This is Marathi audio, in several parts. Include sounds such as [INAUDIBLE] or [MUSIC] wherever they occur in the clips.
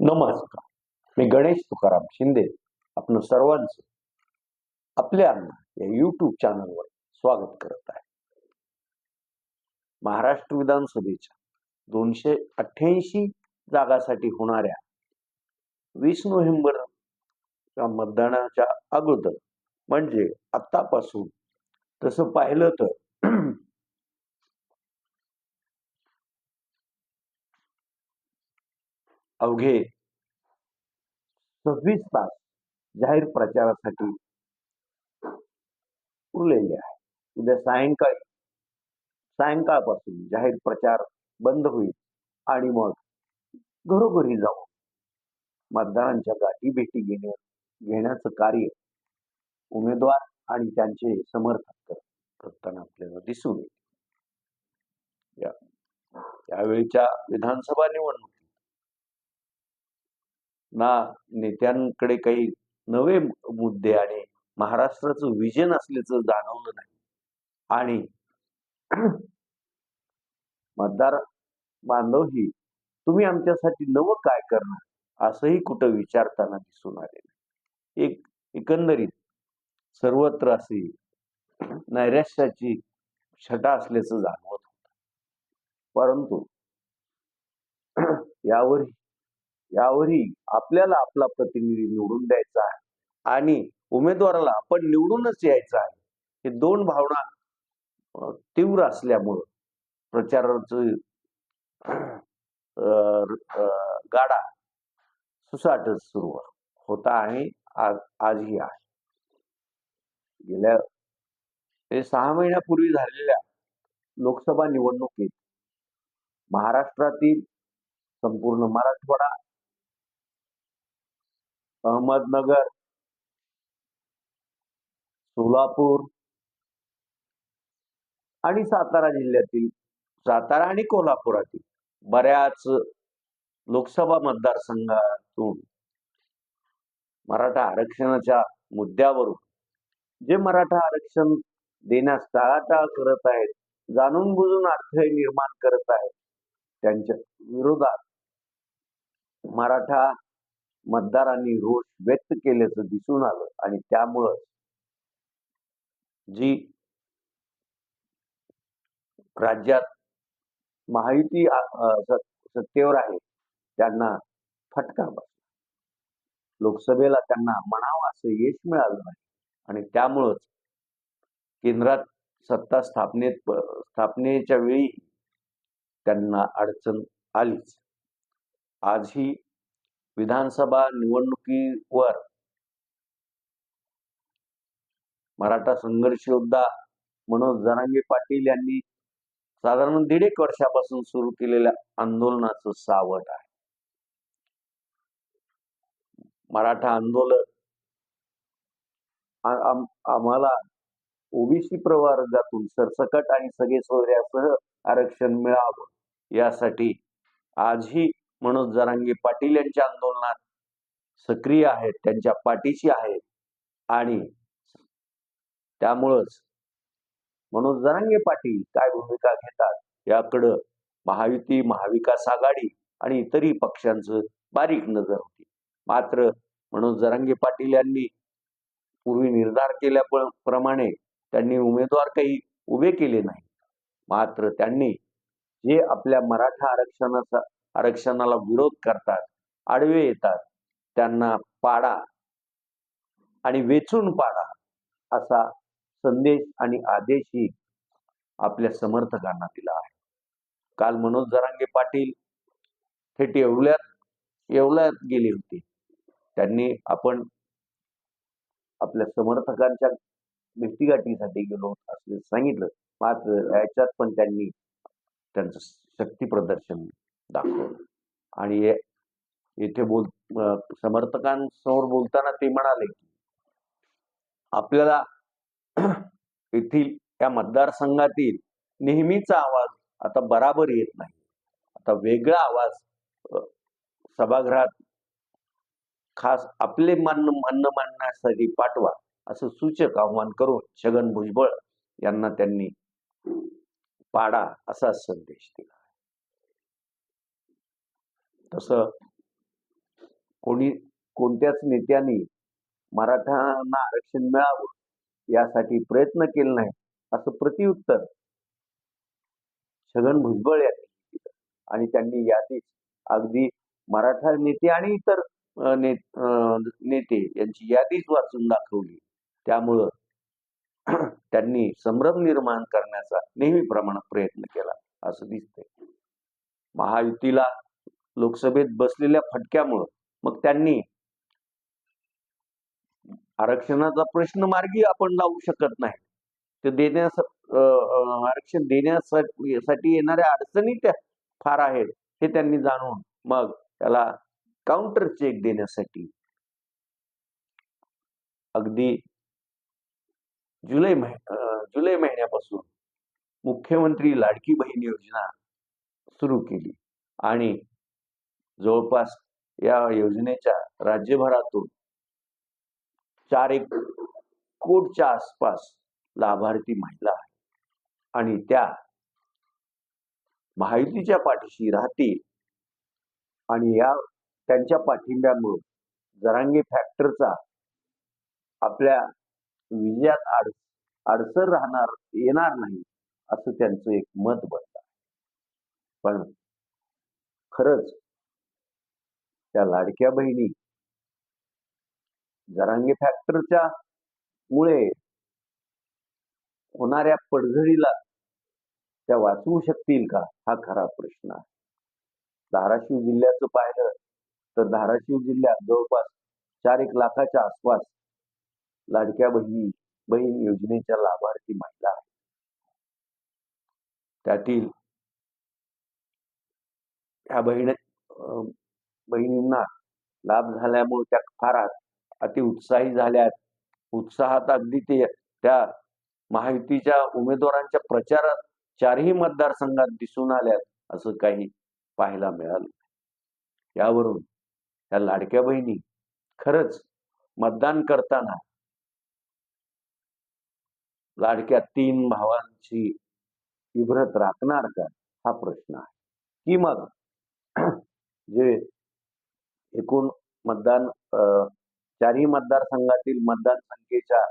नमस्कार. मी गणेश तुकाराम शिंदे आपण सर्वांचं आपल्या या युट्यूब चॅनलवर स्वागत करत आहे. महाराष्ट्र विधानसभेच्या दोनशे अठ्ठ्याऐंशी जागासाठी होणाऱ्या वीस नोव्हेंबर मतदानाच्या अगोदर म्हणजे आत्तापासून तसं पाहिलं तर अवघे. सव्वीस तास जाहीर प्रचारासाठी उरलेले आहे. उद्या सायंकाळी सायंकाळपासून जाहीर प्रचार बंद होईल आणि मग घरोघरी जाऊन मतदारांच्या गाठी भेटी घेण्या घेण्याचं कार्य उमेदवार आणि त्यांचे समर्थक करताना आपल्याला दिसून येईल. यावेळीच्या विधानसभा निवडणूक ना नेत्यांकडे काही नवे मुद्दे आणि महाराष्ट्राचं विजन असल्याचं जाणवलं नाही. आणि मतदार बांधवही तुम्ही आमच्यासाठी नवं काय करणार? असंही कुठं विचारताना दिसून आले नाही. एक एकंदरीत सर्वत्र अशी नैराश्याची छटा असल्याचं जाणवत होतं. परंतु यावरही यावरही आपल्याला आपला प्रतिनिधी निवडून द्यायचा आहे. आणि उमेदवाराला आपण निवडूनच यायचं आहे. हे दोन भावना तीव्र असल्यामुळं प्रचाराचं गाडा सुसाटच सुरू होता आहे आज आजही आहे. गेल्या हे सहा महिन्यापूर्वी झालेल्या लोकसभा निवडणुकीत महाराष्ट्रातील संपूर्ण मराठवाडा अहमदनगर सोलापूर आणि सातारा जिल्ह्यातील सातारा आणि कोल्हापुरातील बऱ्याच लोकसभा मतदारसंघातून मराठा आरक्षणाच्या मुद्द्यावरून जे मराठा आरक्षण देण्यास टाळाटाळ करत आहेत जाणून बुजून अडथळे निर्माण करत आहेत त्यांच्या विरोधात मराठा मतदारांनी रोष व्यक्त केल्याचं दिसून आलं आणि त्यामुळं जी राज्यात महायुती सत्तेवर आहे त्यांना फटका बसला. लोकसभेला त्यांना म्हणावं असं यश मिळालं नाही आणि त्यामुळंच केंद्रात सत्ता स्थापनेत स्थापनेच्या वेळी त्यांना अडचण आलीच. आजही विधानसभा निवडणुकीवर मराठा संघर्ष योद्धा मनोज जरांगे पाटील यांनी साधारण दीड एक वर्षापासून सुरू केलेल्या आंदोलनाचं सावट आहे. मराठा आंदोलन आम्हाला ओबीसी प्रवर्गातून सरसकट आणि सगळे सोयऱ्यासह आरक्षण मिळावं यासाठी आजही मनोज जरांगे पाटील यांच्या आंदोलनात सक्रिय आहेत त्यांच्या पाठीशी आहेत. आणि त्यामुळंच मनोज जरांगे पाटील काय भूमिका घेतात याकडं महायुती महाविकास आघाडी आणि इतरही पक्षांचं बारीक नजर होती. मात्र मनोज जरांगे पाटील यांनी पूर्वी निर्धार केल्याप्रमाणे त्यांनी उमेदवार काही उभे केले नाही मात्र त्यांनी जे आपल्या मराठा आरक्षणाचा आरक्षणाला विरोध करतात आडवे येतात त्यांना पाडा आणि वेचून पाडा असा संदेश आणि आदेशही आपल्या समर्थकांना दिला आहे. काल मनोज जरांगे पाटील थेट येवल्यात येवल्यात गेले होते. त्यांनी आपण आपल्या समर्थकांच्या भेटीगाठीसाठी गेलो असं सांगितलं. मात्र याच्यात पण त्यांनी त्यांचं शक्ती प्रदर्शन दाखवलं आणि इथे बोल समर्थकांसमोर बोलताना ते म्हणाले की आपल्याला [CLEARS THROAT] येथील या मतदारसंघातील नेहमीचा आवाज आता बराबर येत नाही. आता वेगळा आवाज सभागृहात खास आपले मान म्हणणं मांडण्यासाठी पाठवा असं सूचक आव्हान करून छगन भुजबळ यांना त्यांनी पाडा असा संदेश दिला. तसं कोणी कोणत्याच नेत्यांनी मराठ्यांना आरक्षण मिळावं यासाठी प्रयत्न केले नाही असं प्रतिउत्तर छगन भुजबळ यांनी आणि त्यांनी यादीच अगदी मराठा नेते आणि इतर ने नेते यांची यादीच वाचून दाखवली. त्यामुळं त्यांनी संभ्रम निर्माण करण्याचा नेहमीप्रमाणे प्रयत्न केला असं दिसतंय. महायुतीला लोकसभेत बसलेल्या फटक्यामुळं. मग त्यांनी आरक्षणाचा प्रश्न मार्गी आपण लावू शकत नाही. ते देण्यास आरक्षण देण्यासाठी येणाऱ्या अडचणी त्या फार आहेत हे त्यांनी जाणून मग त्याला काउंटर चेक देण्यासाठी. अगदी जुलै मह जुलै महिन्यापासून मुख्यमंत्री लाडकी बहीण योजना सुरू केली आणि जवळपास या योजनेच्या राज्यभरातून चार एक कोटच्या आसपास लाभार्थी महिला आहे आणि त्या महायुतीच्या पाठीशी राहतील. आणि या त्यांच्या पाठिंब्यामुळे जरांगे फॅक्टरचा आपल्या विजयात आड अडसर राहणार येणार नाही असं त्यांचं एक मत बनलं पण खरंच त्या लाडक्या बहिणी जरांगे फॅक्टरच्या मुळे होणाऱ्या पडझडीला त्या वाचवू शकतील का? हा खरा प्रश्न आहे. धाराशिव जिल्ह्याचं पाहिलं तर धाराशिव जिल्ह्यात जवळपास चार एक लाखाच्या आसपास लाडक्या बहिणी बहीण योजनेच्या लाभार्थी महिला आहेत. त्यातील ह्या बहिण बहिणींना लाभ झाल्यामुळे त्या फार अति उत्साही झाल्यात. उत्साहात अगदी ते त्या महायुतीच्या उमेदवारांच्या प्रचारात चारही मतदारसंघात दिसून आल्यात असं काही पाहायला मिळालं यावरून या लाडक्या बहिणी खरंच मतदान करताना लाडक्या तीन भावांची इब्रत राखणार का? हा प्रश्न आहे. की मग जे एकूण मतदान अं, चारही मतदारसंघातील मतदान संख्येच्या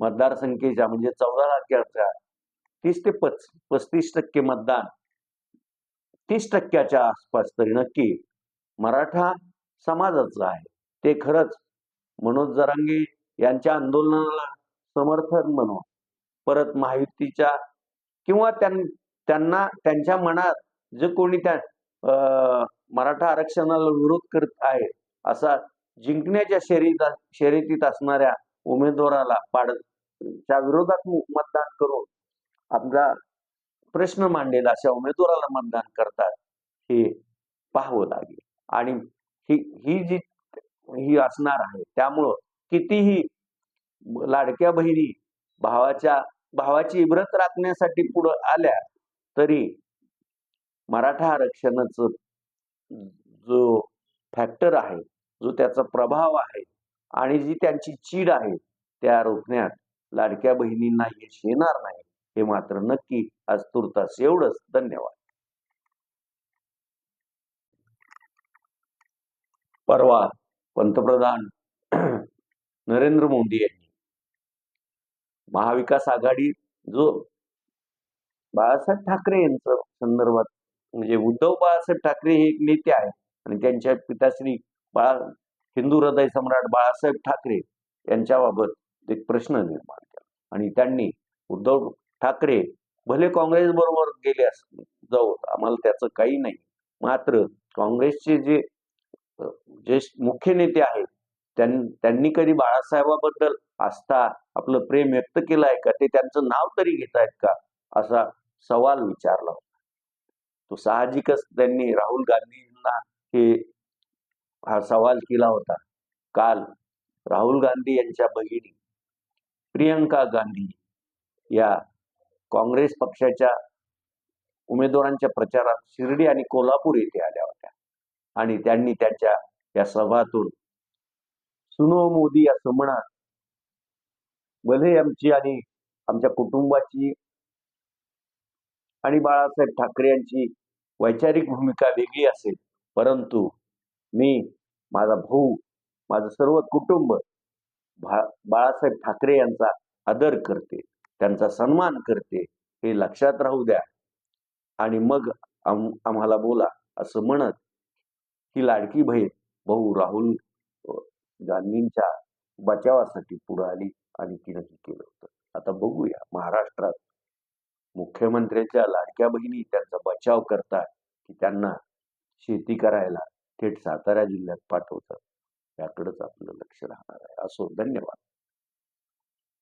मतदारसंख्येच्या म्हणजे चौदा टक्क्याच्या तीस ते पच पस्तीस टक्के मतदान तीस टक्क्याच्या आसपास तरी नक्की मराठा समाजाचं आहे. ते खरंच मनोज जरांगे यांच्या आंदोलनाला समर्थन म्हणून परत महायुतीच्या किंवा त्यां त्यांना त्यांच्या मनात जे कोणी त्या मराठा आरक्षणाला विरोध करत आहे असा जिंकण्याच्या शर्यत शर्यतीत असणाऱ्या उमेदवाराला पाड च्या विरोधात मतदान करून आपला प्रश्न मांडेल अशा उमेदवाराला मतदान करतात हे पाहावं लागेल. आणि ही ही जी ही असणार आहे त्यामुळं कितीही लाडक्या बहिणी भावाच्या भावाची इब्रत राखण्यासाठी पुढं आल्या तरी मराठा आरक्षणाचं जो फॅक्टर आहे जो त्याचा प्रभाव आहे आणि जी त्यांची चीड आहे त्या रोखण्यात लाडक्या बहिणींना यश येणार नाही हे मात्र नक्की आज तुर्तास एवढंच. धन्यवाद. परवा पंतप्रधान नरेंद्र मोदी यांनी महाविकास आघाडी जो बाळासाहेब ठाकरे यांचं संदर्भात म्हणजे उद्धव बाळासाहेब ठाकरे हे एक नेते आहेत. आणि त्यांच्या पिताश्री बाळा हिंदू हृदय सम्राट बाळासाहेब ठाकरे यांच्याबाबत एक प्रश्न निर्माण केला. आणि त्यांनी उद्धव ठाकरे भले काँग्रेस बरोबर गेले अस जाऊ आम्हाला त्याचं काही नाही. मात्र काँग्रेसचे जे जे मुख्य नेते आहेत त्यां- त्यांनी कधी बाळासाहेबाबद्दल आस्था आपलं प्रेम व्यक्त केलं आहे का? ते त्यांचं नाव तरी घेत आहेत का? असा सवाल विचारला होता. तो साहजिकच त्यांनी राहुल गांधींना हे हा सवाल केला होता. काल राहुल गांधी यांच्या बहिणी प्रियंका गांधी या काँग्रेस पक्षाच्या उमेदवारांच्या प्रचारात शिर्डी आणि कोल्हापूर येथे आल्या होत्या. आणि त्यांनी त्यांच्या या सभातून सुनो मोदी असं म्हणा भले आमची आणि आमच्या कुटुंबाची आणि बाळासाहेब ठाकरे यांची वैचारिक भूमिका वेगळी असेल. परंतु मी माझा भाऊ माझं सर्व कुटुंब भा बाळासाहेब ठाकरे यांचा आदर करते त्यांचा सन्मान करते हे लक्षात राहू द्या. आणि मग आम आम्हाला बोला असं म्हणत ही लाडकी बहीण भाऊ राहुल गांधींच्या बचावासाठी पुढे आली आणि तिनं हे केलं होतं. आता बघूया महाराष्ट्रात मुख्यमंत्र्यांच्या लाडक्या बहिणी त्यांचा बचाव करतात की त्यांना शेती करायला थेट सातारा जिल्ह्यात पाठवतात. याकडेच आपलं लक्ष राहणार आहे. असो धन्यवाद.